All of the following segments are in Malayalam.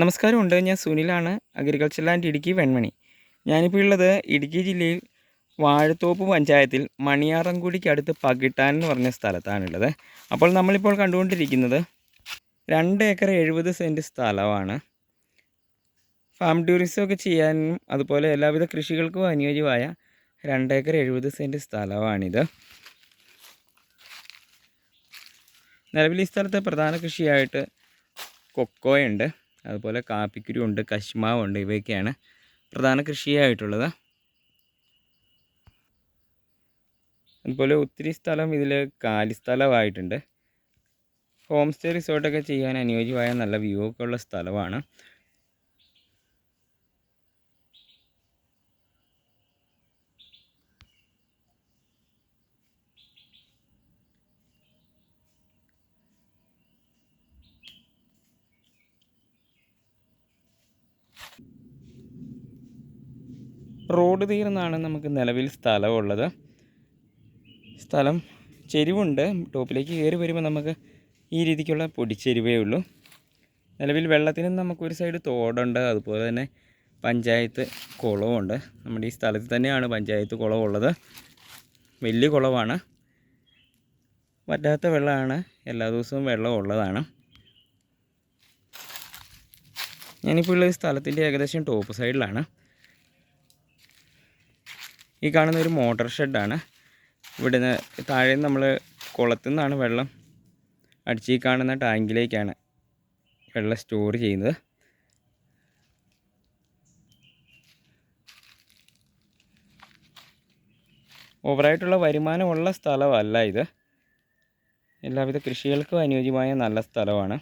നമസ്കാരമുണ്ട്. ഞാൻ സുനിലാണ് അഗ്രികൾച്ചർ ലാൻഡ് ഇടുക്കി വെൺമണി. ഞാനിപ്പോൾ ഉള്ളത് ഇടുക്കി ജില്ലയിൽ വാഴത്തോപ്പ് പഞ്ചായത്തിൽ മണിയാറൻകുടിക്ക് അടുത്ത് പകിട്ടാൻ എന്ന് പറഞ്ഞ സ്ഥലത്താണുള്ളത്. അപ്പോൾ നമ്മളിപ്പോൾ കണ്ടുകൊണ്ടിരിക്കുന്നത് രണ്ട് ഏക്കർ എഴുപത് സെന്റ് സ്ഥലമാണ്. ഫാം ടൂറിസം ഒക്കെ ചെയ്യാനും അതുപോലെ എല്ലാവിധ കൃഷികൾക്കും അനുയോജ്യമായ രണ്ട് ഏക്കർ എഴുപത് സെന്റ് സ്ഥലമാണിത്. നിലവിൽ ഈ സ്ഥലത്തെ പ്രധാന കൃഷിയായിട്ട് കൊക്കോയുണ്ട്. അതുപോലെ കാപ്പിക്കുരു ഉണ്ട് കശുമാവുണ്ട് ഇവയൊക്കെയാണ് പ്രധാന കൃഷിയായിട്ടുള്ളത്. അതുപോലെ ഒത്തിരി സ്ഥലം ഇതിൽ കാലി സ്ഥലമായിട്ടുണ്ട്. ഹോം സ്റ്റേ റിസോർട്ടൊക്കെ ചെയ്യാൻ അനുയോജ്യമായ നല്ല വ്യൂ ഒക്കെ ഉള്ള സ്ഥലമാണ്. റോഡ് തീർന്നാണ് നമുക്ക് നിലവിൽ സ്ഥലമുള്ളത്. സ്ഥലം ചെരിവുണ്ട്. ടോപ്പിലേക്ക് കയറി വരുമ്പോൾ നമുക്ക് ഈ രീതിക്കുള്ള പൊടിച്ചെരിവേ ഉള്ളൂ. നിലവിൽ വെള്ളത്തിനും നമുക്കൊരു സൈഡ് തോടുണ്ട്. അതുപോലെ തന്നെ പഞ്ചായത്ത് കുളവുണ്ട്. നമ്മുടെ ഈ സ്ഥലത്ത് തന്നെയാണ് പഞ്ചായത്ത് കുളമുള്ളത് വലിയ കുളമാണ് വറ്റാത്ത വെള്ളമാണ്. എല്ലാ ദിവസവും വെള്ളം ഉള്ളതാണ്. ഞാനിപ്പോൾ ഉള്ള സ്ഥലത്തിന്റെ ഏകദേശം ടോപ്പ് സൈഡിലാണ്. ഈ കാണുന്ന ഒരു മോട്ടർ ഷെഡാണ്. ഇവിടുന്ന് താഴെ നമ്മൾ കുളത്തു നിന്നാണ് വെള്ളം അടിച്ച് ഈ കാണുന്ന ടാങ്കിലേക്കാണ് വെള്ളം സ്റ്റോർ ചെയ്യുന്നത്. ഓവറായിട്ടുള്ള വരുമാനമുള്ള സ്ഥലമല്ല ഇത്. എല്ലാവിധ കൃഷികൾക്കും അനുയോജ്യമായ നല്ല സ്ഥലമാണ്.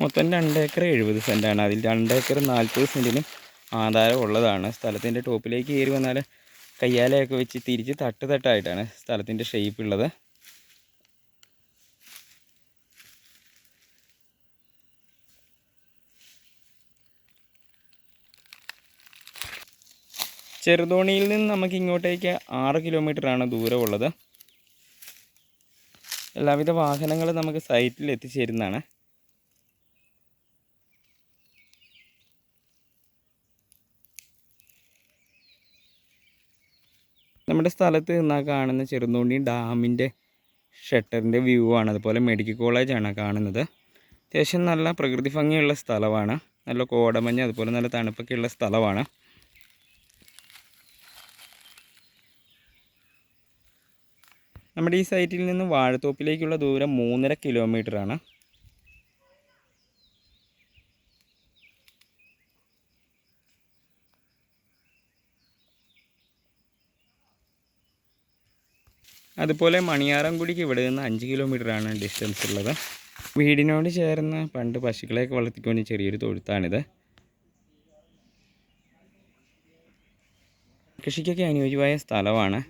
മൊത്തം രണ്ട് ഏക്കർ എഴുപത് സെന്റാണ്. അതിൽ രണ്ട് ഏക്കർ നാൽപ്പത് സെന്റിന് ആധാരം ഉള്ളതാണ്. സ്ഥലത്തിന്റെ ടോപ്പിലേക്ക് കയറി വന്നാൽ കയ്യാലയൊക്കെ വെച്ച് തിരിച്ച് തട്ട് തട്ടായിട്ടാണ് സ്ഥലത്തിന്റെ ഷേപ്പ് ഉള്ളത്. ചെറുതോണിയിൽ നിന്ന് നമുക്ക് ഇങ്ങോട്ടേക്ക് ആറ് കിലോമീറ്ററാണ് ദൂരമുള്ളത് എല്ലാവിധ വാഹനങ്ങളും നമുക്ക് സൈറ്റിൽ എത്തിച്ചേരുന്നതാണ്. നമ്മുടെ സ്ഥലത്ത് നിന്നാൽ കാണുന്ന ചെറുതോണി ഡാമിന്റെ ഷട്ടറിന്റെ വ്യൂ ആണ്. അതുപോലെ മെഡിക്കൽ കോളേജാണ് കാണുന്നത്. അത്യാവശ്യം നല്ല പ്രകൃതി ഭംഗിയുള്ള സ്ഥലമാണ്. നല്ല കോടമഞ്ഞ് അതുപോലെ നല്ല തണുപ്പൊക്കെയുള്ള സ്ഥലമാണ്. നമ്മുടെ ഈ സൈറ്റിൽ നിന്ന് വാഴത്തോപ്പിലേക്കുള്ള ദൂരം മൂന്നര കിലോമീറ്ററാണ് അതുപോലെ മണിയാറംകുടിക്ക് ഇവിടെ നിന്ന് അഞ്ച് കിലോമീറ്ററാണ് ഡിസ്റ്റൻസ് ഉള്ളത്. വീടിനോട് ചേർന്ന് പണ്ട് പശുക്കളെയൊക്കെ വളർത്തിക്കൊണ്ട് ചെറിയൊരു തൊഴുത്താണിത്. കൃഷിക്കൊക്കെ അനുയോജ്യമായ സ്ഥലമാണ്.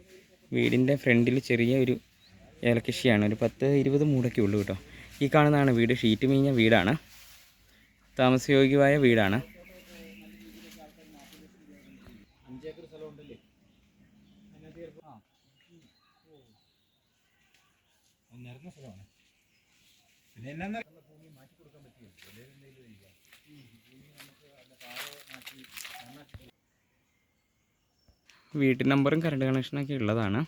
വീടിന്റെ ഫ്രണ്ടിൽ ചെറിയ ഒരു ഏലകൃഷിയാണ് ഒരു പത്ത് ഇരുപത് മൂടൊക്കെ ഉള്ളൂ കേട്ടോ. ഈ കാണുന്നതാണ് വീട്. ഷീറ്റ് മീഞ്ഞ വീടാണ്. താമസയോഗ്യമായ വീടാണ്. നിരന്ന സ്ഥലമാണ്. പിന്നെ എന്നാന്ന് ഭൂമി മാറ്റി കൊടുക്കാൻ പറ്റില്ല. വീട്ടു നമ്പറും കറണ്ട് കണക്ഷനൊക്കെ ഉള്ളതാണ്.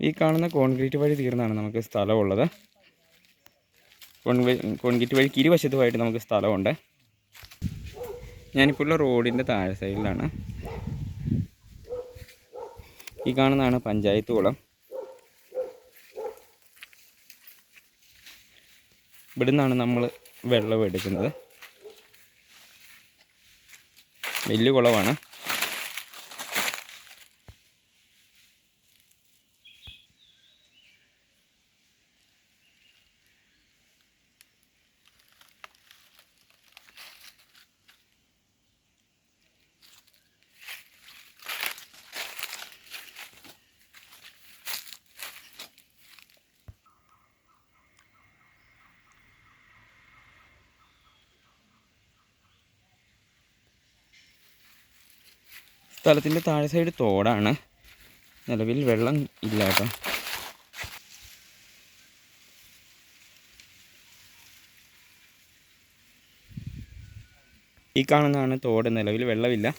ഈ കാണുന്ന കോൺക്രീറ്റ് വഴി തീർന്നാണ് നമുക്ക് സ്ഥലമുള്ളത്. കോൺക്രീറ്റ് വഴിക്ക് ഇരുവശത്തുമായിട്ട് നമുക്ക് സ്ഥലമുണ്ട്. ഞാനിപ്പോൾ ഉള്ള റോഡിന്റെ താഴെ സൈഡിലാണ്. ഈ കാണുന്നതാണ് പഞ്ചായത്ത് കുളം ഇവിടെ നിന്നാണ് നമ്മൾ വെള്ളം എടുക്കുന്നത്. വലിയ കുളമാണ്. സ്ഥലത്തിന്റെ താഴെ സൈഡ് തോടാണ്. നിലവിൽ വെള്ളം ഇല്ല കേട്ടോ. ഈ കാണുന്നതാണ് തോട്. നിലവിൽ വെള്ളമില്ല.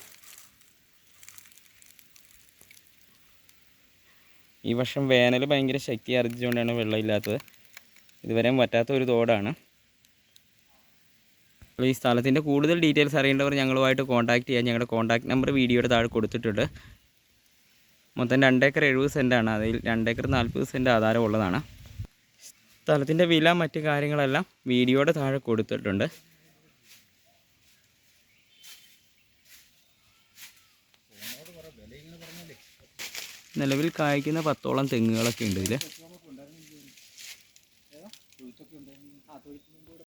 ഈ വർഷം വേനൽ ഭയങ്കര ശക്തി ആർജിച്ചുകൊണ്ടാണ് വെള്ളമില്ലാത്തത്. ഇതുവരെയും പറ്റാത്ത ഒരു തോടാണ്. അപ്പോൾ ഈ സ്ഥലത്തിന്റെ കൂടുതൽ ഡീറ്റെയിൽസ് അറിയേണ്ടവർ ഞങ്ങളുമായിട്ട് കോൺടാക്ട് ചെയ്യാൻ ഞങ്ങളുടെ കോൺടാക്ട് നമ്പർ വീഡിയോയുടെ താഴെ കൊടുത്തിട്ടുണ്ട്. മൊത്തം രണ്ടേക്കർ എഴുപത് സെന്റാണ് അതിൽ രണ്ടേക്കർ നാൽപ്പത് സെന്റ് ആധാരം ഉള്ളതാണ് സ്ഥലത്തിന്റെ വില മറ്റ് കാര്യങ്ങളെല്ലാം വീഡിയോയുടെ താഴെ കൊടുത്തിട്ടുണ്ട്. നിലവിൽ കായ്ക്കുന്ന പത്തോളം തെങ്ങുകളൊക്കെ ഉണ്ട് ഇതിൽ